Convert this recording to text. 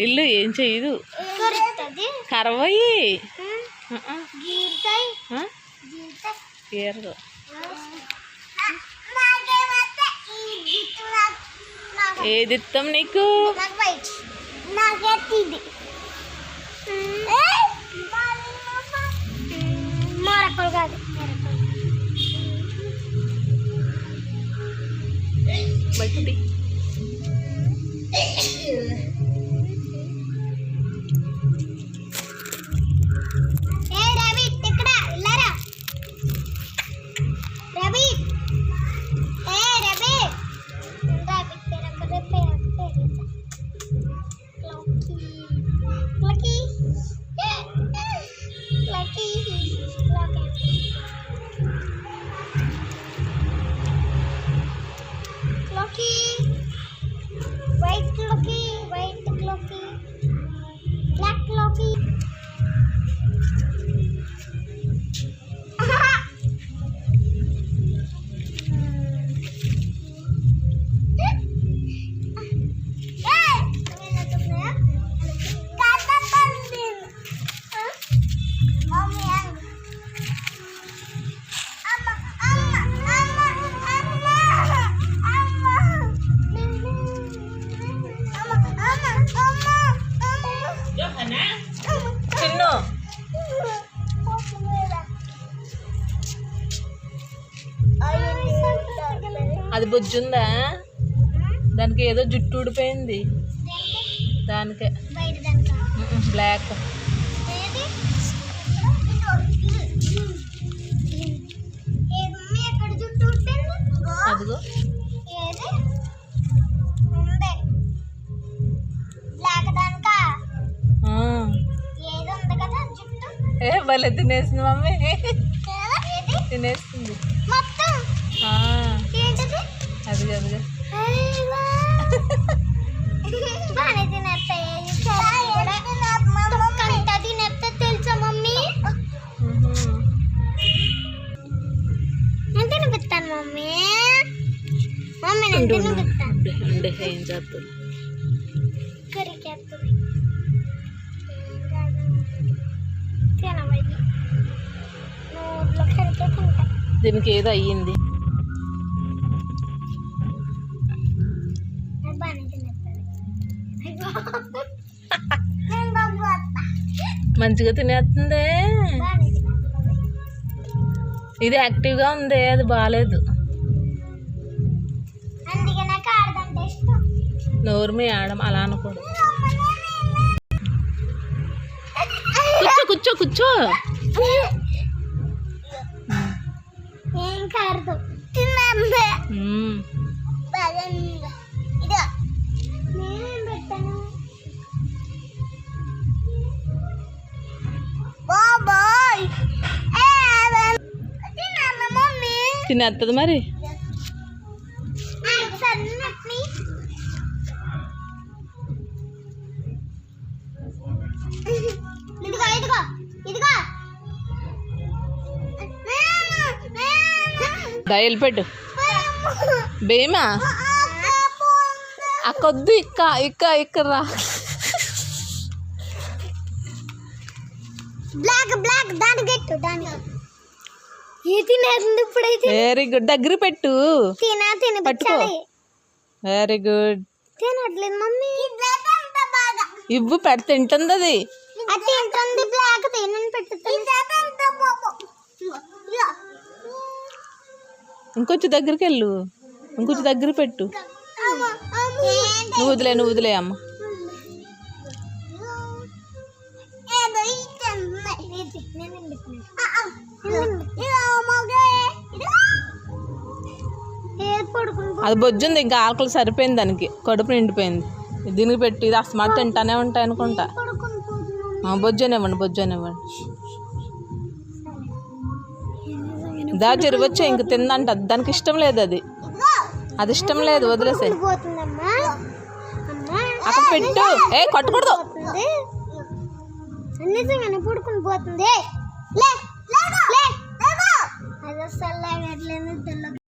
ఇల్లు ఏం చేయదు. కరవయి ఏది ఇస్తాం నీకు మరొకరు కాదు. మరొకరు అది బొజ్జుందా దానికి ఏదో జుట్టు ఊడిపోయింది దానికే బ్లాక్? అదిగో? ఏ భలే తినేసింది మమ్మీ? తినేస్తుంది ఉండు, ఏం చేస్తుంది దీనికి ఏదో అయ్యింది. మంచిగా తినేస్తుంది. ఇది యాక్టివ్గా ఉంది అది బాగాలేదు అందుకే నాకు ఆడదంటే ఇష్టం. నోరు మీ ఆడం అలా అనకూడదు. కూర్చో కూర్చో కూర్చో. ఏం కారదు తిన్నాను. తినేస్తుంది మరి? సన్నట్ని పెట్టు. భీమా? ఆ కొద్ది ఇక్క ఇక్క ఇక్కడ రా. బ్లాక్ బ్లాక్ దాని గట్టు దాని ఏ తినేస్తుంది ఇప్పుడైతే వెరీ గుడ్ దగ్గర పెట్టు. తినా పట్టుకో. వెరీ గుడ్ తినట్లేదు మమ్మీ. ఇవ్వు పెడితే తింటుంది అది. తింటుంది బ్లాక్ ఇంకొంచెం దగ్గరికి వెళ్ళు. ఇంకొంచెం దగ్గర పెట్టు. నువ్వు వదిలే నువ్వు వదిలే అమ్మ. నేను అది బొజ్జుంది ఇంకా ఆకలి సరిపోయింది దానికి కడుపు నిండిపోయింది దీనికి పెట్టి ఇది అస్మాత్ తింటానే ఉంటాయి అనుకుంటా పడుకుని ఇవ్వండి ఆ, బొజ్జనివ్వండి బొజ్జనివ్వండి దా చెరువచ్చే ఇంక తిందంట దానికి ఇష్టం లేదు అది అది ఇష్టం లేదు వదిలేసే అక్కడ పెట్టు ఏ కొట్టకూడదు పోతుంది